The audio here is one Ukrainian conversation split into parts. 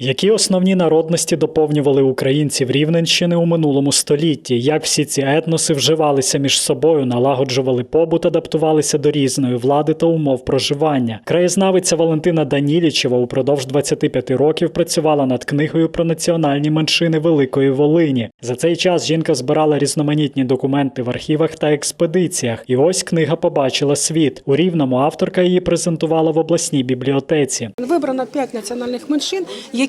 Які основні народності доповнювали українців Рівненщини у минулому столітті? Як всі ці етноси вживалися між собою, налагоджували побут, адаптувалися до різної влади та умов проживання? Краєзнавиця Валентина Данілічева упродовж 25 років працювала над книгою про національні меншини Великої Волині. За цей час жінка збирала різноманітні документи в архівах та експедиціях. І ось книга побачила світ. У Рівному авторка її презентувала в обласній бібліотеці. Вибрано п'ять національних меншин,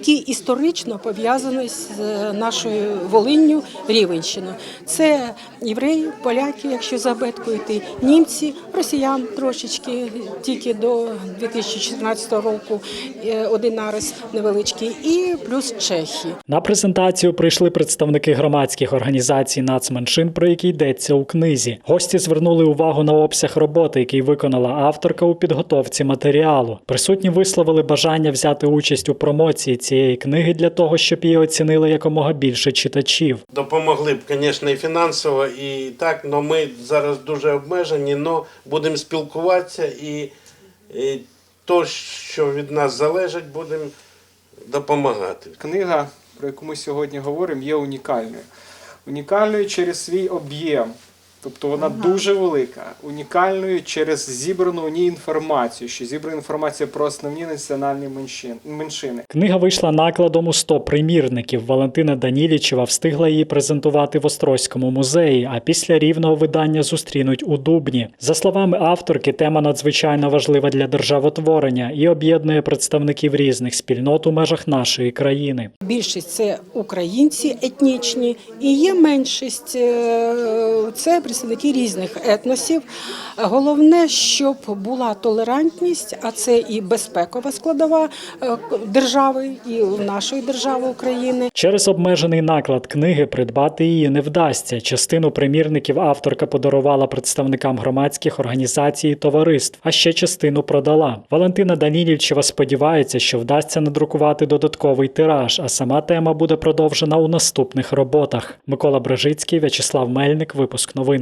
історично пов'язані з е, нашою Волинню, Рівенщиною. Це євреї, поляки, якщо за абеткою йти, німці, росіян трошечки, тільки до 2014 року е, один нарис невеличкий, і плюс чехи. На презентацію прийшли представники громадських організацій нацменшин, про які йдеться у книзі. Гості звернули увагу на обсяг роботи, який виконала авторка у підготовці матеріалу. Присутні висловили бажання взяти участь у промоції цієї книги для того, щоб її оцінили якомога більше читачів. Допомогли б, звісно, і фінансово, і так, але ми зараз дуже обмежені, але будемо спілкуватися і, і то, що від нас залежить, будемо допомагати. Книга, про яку ми сьогодні говоримо, є унікальною. Унікальною через свій об'єм. Тобто вона дуже велика, унікальною через зібрану в ній інформацію, що зібрана інформація про основні національні меншин- меншини. Книга вийшла накладом у 100 примірників. Валентина Данілічева встигла її презентувати в Острозькому музеї, а після рівного видання зустрінуть у Дубні. За словами авторки, тема надзвичайно важлива для державотворення і об'єднує представників різних спільнот у межах нашої країни. Більшість це українці етнічні, і є меншість е, це представники різних етносів. Головне, щоб була толерантність, а це і безпекова складова е, держави, і нашої держави України. Через обмежений наклад книги придбати її не вдасться. Частину примірників авторка подарувала представникам громадських організацій і товариств, а ще частину продала. Валентина Данілівчева сподівається, що вдасться надрукувати додатковий тираж, а сама тема буде продовжена у наступних роботах. Микола Брежицький, В'ячеслав Мельник, випуск новин.